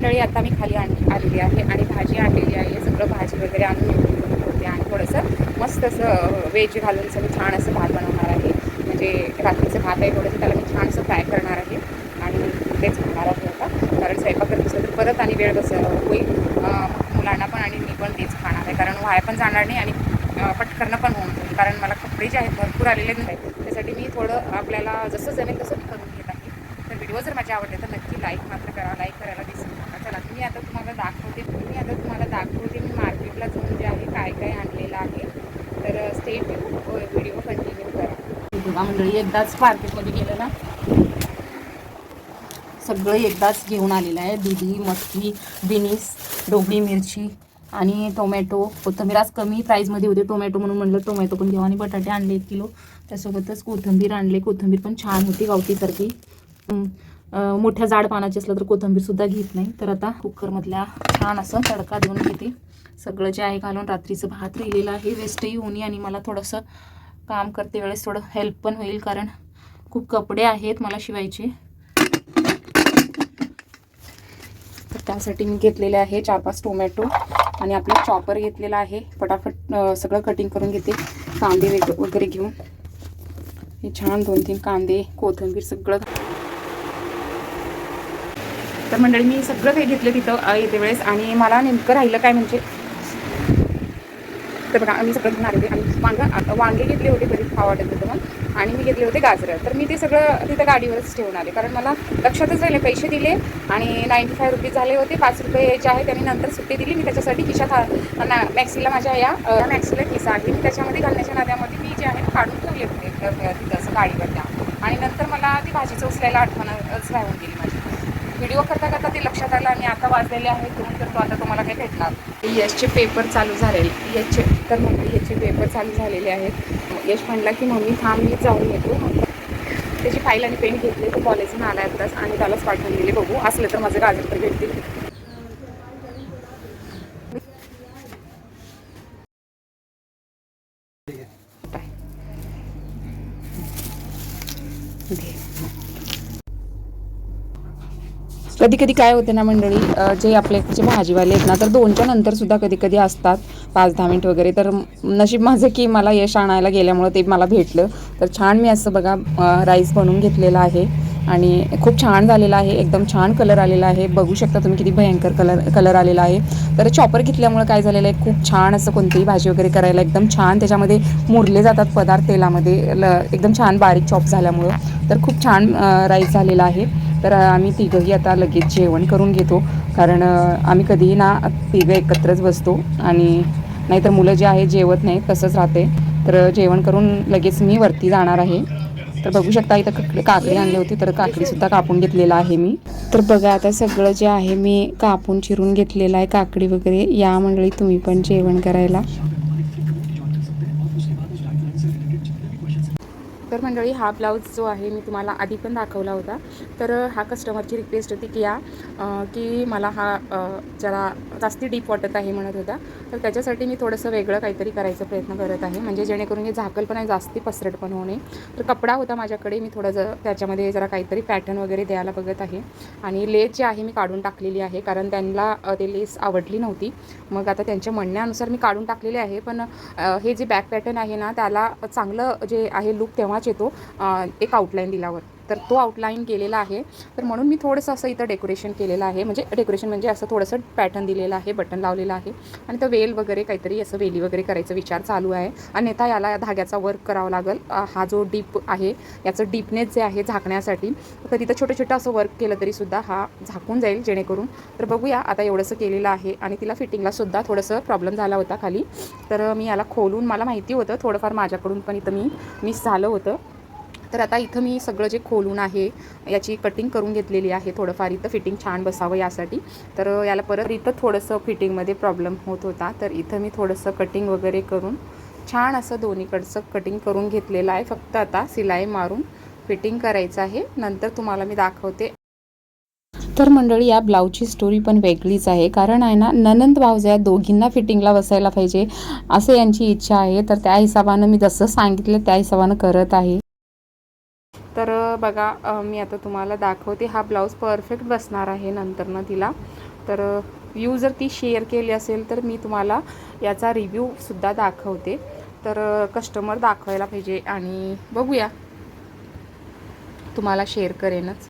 मंडळी आता मी खाली आण आलेली आहे आणि भाजी आणलेली आहे. सगळं भाजी वगैरे आणून होते आणि थोडंसं मस्त असं वेज घालून सगळं छान असं भात बनवणार आहे. म्हणजे रात्रीचं भात आहे थोडंसं त्याला मी छान असं फ्राय करणार आहे आणि तेच खाणार आहे आता. कारण स्वयंपाक करत असलं तर परत आणि वेळ कसं होईल मुलांना पण आणि मी पण तेच खाणार आहे. कारण वाया पण जाणार नाही आणि पटकरणं पटकन पण होऊन जाईल. कारण मला कपडे जे आहेत भरपूर आलेले नाही त्यासाठी मी थोडं आपल्याला जसं जमेल तसं मी करून घेत आहे. तर व्हिडिओ जर माझे आवडले तर नक्की लाईक मात्र करा. लाईक करायला विसरू नका चला मी आता तुम्हाला दाखवते मी आता तुम्हाला दाखवते मी मार्केटला जाऊन जे आहे काय काय आणलेलं आहे तर स्टेट व्हिडिओ कंटिन्यू करा बघा मंडळी एकदाच मार्केटमध्ये गेलं ना सगळं एकदाच घेऊन आलेलं आहे. दुधी मटकी बिनीस डोबळी मिरची आणि टोमॅटो. कोथंबीर आज कमी प्राईजमध्ये होते. टोमॅटो म्हणून म्हणलं टोमॅटो पण घेऊ. आणि बटाटे आणले एक किलो. त्यासोबतच कोथंबीर आणले. कोथिंबीर पण छान होती गावठीसारखी मोठ्या जाड पानाची असलं तर कोथिंबीरसुद्धा घेत नाही. तर आता कुकरमधल्या छान असं तडका देऊन घेते. सगळं जे आहे घालून रात्रीचं भात राहिलेलं आहे. वेस्टही होणी आणि मला थोडंसं काम करते वेळेस थोडं हेल्प पण होईल कारण खूप कपडे आहेत मला शिवायचे. तर त्यासाठी मी घेतलेले आहे चार पाच टोमॅटो आणि आपला चॉपर घेतलेला आहे. फटाफट सगळं कटिंग करून घेते. कांदे वेग वगैरे घेऊन. हे छान दोन तीन कांदे कोथिंबीर सगळं. तर मंडळी मी सगळं काही घेतलं तिथं येते वेळेस. आणि मला नेमकं राहिलं काय म्हणजे तर बघा मी सगळं घेऊन आले होते. आणि वांग वांगे घेतले होते घरी खावा वाटत होतं मग आणि मी घेतले होते गाजरं. तर मी ते सगळं तिथं गाडीवरच ठेवून आले. कारण मला लक्षातच राहिले पैसे दिले आणि नाईंटी फाय रुपीज झाले होते पाच रुपये जे आहे त्यांनी नंतर सुट्टी दिली. मी त्याच्यासाठी खिशात हा- ना मॅक्सीला माझ्या या मॅक्सीला खिसा आहे. मी त्याच्यामध्ये घालण्याच्या नाद्यामध्ये मी जे आहे काढून ठेवले होते. तिथं असं गाडीवर त्या आणि नंतर मला ती भाजीचं उचलायला आठवणच राहून गेली माझी. व्हिडिओ करता करता ते लक्षात आलं आणि आता वाजलेले आहेत दोन तर तो आता तुम्हाला काही भेटणार. यशचे पेपर चालू झालेले यशचे तर मम्मी याचे पेपर चालू झालेले आहेत. यश म्हणला की मम्मी थांब मी जाऊन येतो. त्याची फाईल आणि पेन घेतले तो कॉलेजून आला आताच आणि त्यालाच पाठवून दिले बघू असलं तर माझं गाजर तर भेटतील. कधी कधी काय होते ना मंडळी जे आपले जे भाजीवाले आहेत ना तर दोनच्या नंतर सुद्धा कधी कधी असतात. पाच दहा मिनिट वगैरे. तर नशीब माझं की मला यश आणायला गेल्यामुळं ते मला भेटलं. तर छान मी असं बघा राईस बनवून घेतलेला आहे. आणि खूप छान झालेला आहे एकदम छान कलर आलेला आहे. बघू शकता तुम्ही किती भयंकर कलर कलर आलेला आहे. तर चॉपर घेतल्यामुळं काय झालेलं आहे खूप छान असं कोणतीही भाजी वगैरे करायला एकदम छान त्याच्यामध्ये मुरले जातात पदार्थ तेलामध्ये ल एकदम छान बारीक चॉप झाल्यामुळं. तर खूप छान राईस झालेला आहे. तर आम्ही तिघंही आता लगेच जेवण करून घेतो. कारण आम्ही कधीही ना तिघं एकत्रच बसतो आणि नाहीतर मुलं जे आहे जेवत नाहीत तसंच राहते. तर जेवण करून लगेच मी वरती जाणार आहे. तर बघू शकता इथं काकडी आणली होती तर काकडीसुद्धा कापून घेतलेला आहे मी. तर बघा आता सगळं जे आहे मी कापून चिरून घेतलेलं आहे काकडी वगैरे. या मंडळी तुम्ही पण जेवण करायला. तर मंडळी हा ब्लाऊज जो आहे मी तुम्हाला आधी पण दाखवला होता. तर हा कस्टमरची रिक्वेस्ट होती की या की मला हा जरा जास्ती डीप वाटत आहे म्हणत होता. तर त्याच्यासाठी मी थोडंसं वेगळं काहीतरी करायचा प्रयत्न करत आहे. म्हणजे जेणेकरून हे झाकल पण आहे जास्ती पसरट पण होणे तर कपडा होता माझ्याकडे मी थोडं जर त्याच्यामध्ये जरा काहीतरी पॅटर्न वगैरे द्यायला बघत आहे. आणि लेस जी आहे मी काढून टाकलेली आहे. कारण त्यांना ते लेस आवडली नव्हती. मग आता त्यांच्या म्हणण्यानुसार मी काढून टाकलेली आहे. पण हे जे बॅक पॅटर्न आहे ना त्याला चांगलं जे आहे लुक तेव्हाच येतो एक आउटलाईन दिल्यावर. तर तो आउटलाईन केलेला आहे. तर म्हणून मी थोडंसं असं इथं डेकोरेशन केलेलं आहे. म्हणजे डेकोरेशन म्हणजे असं थोडंसं पॅटर्न दिलेलं आहे बटन लावलेलं आहे. आणि तर वेल वगैरे काहीतरी असं वेली वगैरे करायचा विचार चालू आहे. अन्यथा याला धाग्याचा वर्क करावा लागेल. हा जो डीप आहे याचं डीपनेस जे आहे झाकण्यासाठी तर तिथं छोटं छोटं असं वर्क केलं तरीसुद्धा हा झाकून जाईल जेणेकरून. तर बघूया आता एवढंसं केलेलं आहे आणि तिला फिटिंगलासुद्धा थोडंसं प्रॉब्लेम झाला होता खाली. तर मी याला खोलून मला माहिती होतं थोडंफार माझ्याकडून पण इथं मी मिस झालं होतं. तर आता इथं मी सगळं जे खोलून आहे याची कटिंग करून घेतलेली आहे थोडंफार. इथं फिटिंग छान बसावं यासाठी. तर याला परत इथं थोडंसं फिटिंगमध्ये प्रॉब्लेम होत होता. तर इथं मी थोडंसं कटिंग वगैरे करून छान असं दोन्हीकडचं कटिंग करून घेतलेलं आहे. फक्त आता सिलाई मारून फिटिंग करायचं आहे. नंतर तुम्हाला मी दाखवते. तर मंडळी या ब्लाऊजची स्टोरी पण वेगळीच आहे. कारण आहे ना ननंद भावजा दोघींना फिटिंगला बसायला पाहिजे असं यांची इच्छा आहे. तर त्या हिशोबानं मी जसं सांगितलं त्या हिशोबानं करत आहे. तर बघा मी आता तुम्हाला दाखवते. हा ब्लाऊज परफेक्ट बसणार आहे नंतरनं तिला. तर व्यू जर ती शेअर केली असेल तर मी तुम्हाला याचा रिव्ह्यूसुद्धा दाखवते. तर कस्टमर दाखवायला पाहिजे आणि बघूया. तुम्हाला शेअर करेनच.